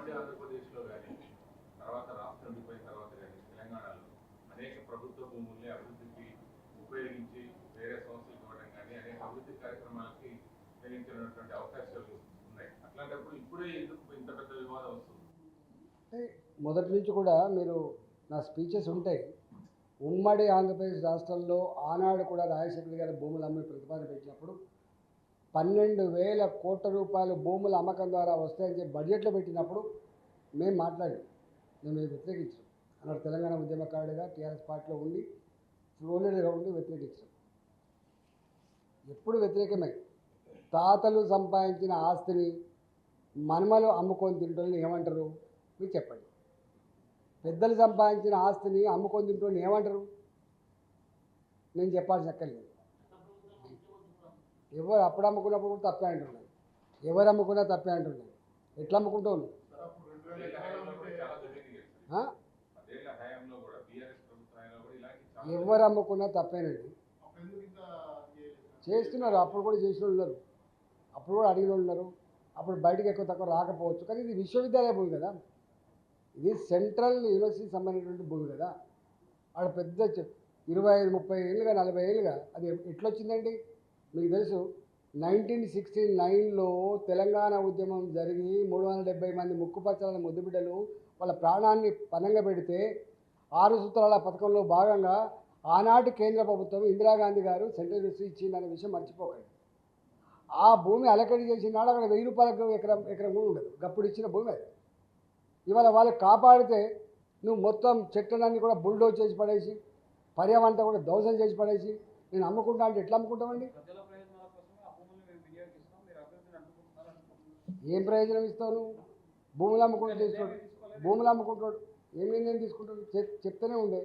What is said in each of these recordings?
ఉమ్మడి ఆంధ్రప్రదేశ్లో కానీ తర్వాత రాష్ట్రం విడిపోయిన తర్వాత కానీ తెలంగాణలో అనేక ప్రభుత్వ భూముల్ని అభివృద్ధికి ఉపయోగించి వేరే సంస్థలకు ఇవ్వడం కానీ అనేక అభివృద్ధి కార్యక్రమాలకి ఉపయోగించినటువంటి అవకాశాలు ఉన్నాయి. అట్లాంటప్పుడు ఇప్పుడే ఎందుకు ఇంత పెద్ద వివాదం వస్తుంది? అంటే మొదటి నుంచి కూడా మీరు నా స్పీచెస్ ఉంటాయి. ఉమ్మడి ఆంధ్రప్రదేశ్ రాష్ట్రంలో ఆనాడు కూడా రాజశేఖర్ గారి భూములు అమ్మి ప్రతిపాదన పెట్టినప్పుడు పన్నెండు వేల కోట్ల రూపాయలు భూముల అమ్మకం ద్వారా వస్తాయని చెప్పి బడ్జెట్లో పెట్టినప్పుడు మేము మాట్లాడాం. మేము వ్యతిరేకించాం. అన్నాడు తెలంగాణ ఉద్యమకారుడిగా టీఆర్ఎస్ పార్టీలో ఉండి ఫ్లోలీడర్గా ఉండి వ్యతిరేకించాం. ఎప్పుడు వ్యతిరేకమే. తాతలు సంపాదించిన ఆస్తిని మనమలు అమ్ముకొని తింటోళ్ళని ఏమంటారు? మీరు చెప్పండి. పెద్దలు సంపాదించిన ఆస్తిని అమ్ముకొని తింటోళ్ళని ఏమంటారు? నేను చెప్పాల్సిన అక్కర్లేదు ఎవరు అప్పుడు అమ్ముకున్నప్పుడు కూడా తప్పే అంటున్నాను ఎవరు అమ్ముకున్నా తప్పే అంటున్నాను ఎట్లా చాలా ఎవరు అమ్ముకున్నా తప్పేనండి చేస్తున్నారు. అప్పుడు కూడా చేసిన వాళ్ళు ఉన్నారు. అప్పుడు కూడా అడిగిన వాళ్ళు ఉన్నారు. అప్పుడు బయటకు ఎక్కువ తక్కువ రాకపోవచ్చు. కానీ ఇది విశ్వవిద్యాలయ భూమి కదా. ఇది సెంట్రల్ యూనివర్సిటీకి సంబంధించినటువంటి భూమి కదా. ఆడ పెద్ద ఇరవై ఐదు ముప్పై ఏళ్ళుగా నలభై ఏళ్ళుగా అది ఎట్లొచ్చిందండి మీకు తెలుసు నైన్టీన్ సిక్స్టీ నైన్లో తెలంగాణ ఉద్యమం జరిగి మూడు వందల డెబ్బై మంది ముక్కుపచ్చల ముద్దుబిడ్డలు వాళ్ళ ప్రాణాన్ని పనంగా పెడితే ఆరు సూత్రాల పథకంలో భాగంగా ఆనాటి కేంద్ర ప్రభుత్వం ఇందిరాగాంధీ గారు సెంట్రల్ రిసీవ్ ఇచ్చిందనే విషయం మర్చిపోకండి. ఆ భూమి అలకడి చేసిన నాడు అక్కడ వెయ్యి రూపాయలకు ఎకరం ఎకరం కూడా ఉండదు. గప్పుడు ఇచ్చిన భూమి అది. ఇవాళ వాళ్ళు కాపాడితే నువ్వు మొత్తం చెట్లన్నీ కూడా బుల్డోజ్ చేసి పడేసి పర్యావరణం కూడా ధ్వంసం చేసి పడేసి నేను అమ్ముకుంటా అంటే ఎట్లా అమ్ముకుంటామండి? ఏం ప్రయోజనం ఇస్తాను భూములు అమ్ముకుంటూ తీసుకోడు భూములు అమ్ముకుంటాడు ఏం నిర్ణయం తీసుకుంటాడు? చెప్ చెప్తూనే ఉండే.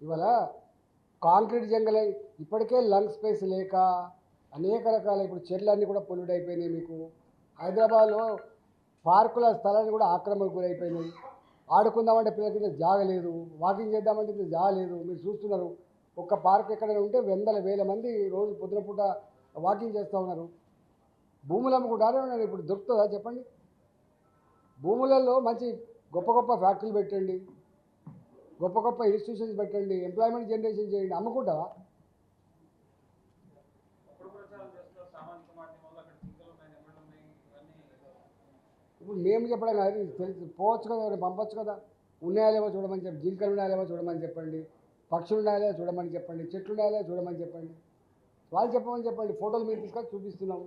ఇవాళ కాంక్రీట్ జంగలై ఇప్పటికే లంగ్ స్పేస్ లేక అనేక రకాల ఇప్పుడు చెట్లన్నీ కూడా పొల్యూట్ అయిపోయినాయి మీకు. హైదరాబాద్లో పార్కుల స్థలాన్ని కూడా ఆక్రమణకు గురైపోయినాయి. ఆడుకుందామంటే పిల్లల కింద జాగలేదు వాకింగ్ చేద్దామంటే జాగలేదు మీరు చూస్తున్నారు. ఒక్క పార్క్ ఎక్కడైనా ఉంటే వందల వేల మంది రోజు పొద్దున పూట వాకింగ్ చేస్తూ ఉన్నారు. భూములు అమ్ముకుంటారే ఉన్నారు. ఇప్పుడు దొరుకుతుందా చెప్పండి? భూములలో మంచి గొప్ప గొప్ప ఫ్యాక్టరీలు పెట్టండి. గొప్ప గొప్ప ఇన్స్టిట్యూషన్స్ పెట్టండి. ఎంప్లాయ్మెంట్ జనరేషన్ చేయండి. అమ్ముకుంటావా? ఇప్పుడు మేము చెప్పడం కాదు. తెలుసు పోవచ్చు కదా ఎవరు పంపొచ్చు కదా. ఉన్నాయా లేవో చూడమని చెప్పి జింకలు ఉన్నాయా లేవో చూడమని చెప్పండి. పక్షులు ఉన్నాయా చూడమని చెప్పండి చెట్లు ఉన్నాయా చూడమని చెప్పండి. వాళ్ళు చెప్పమని చెప్పండి ఫోటోలు మీరు తీసుకొని చూపిస్తున్నాము.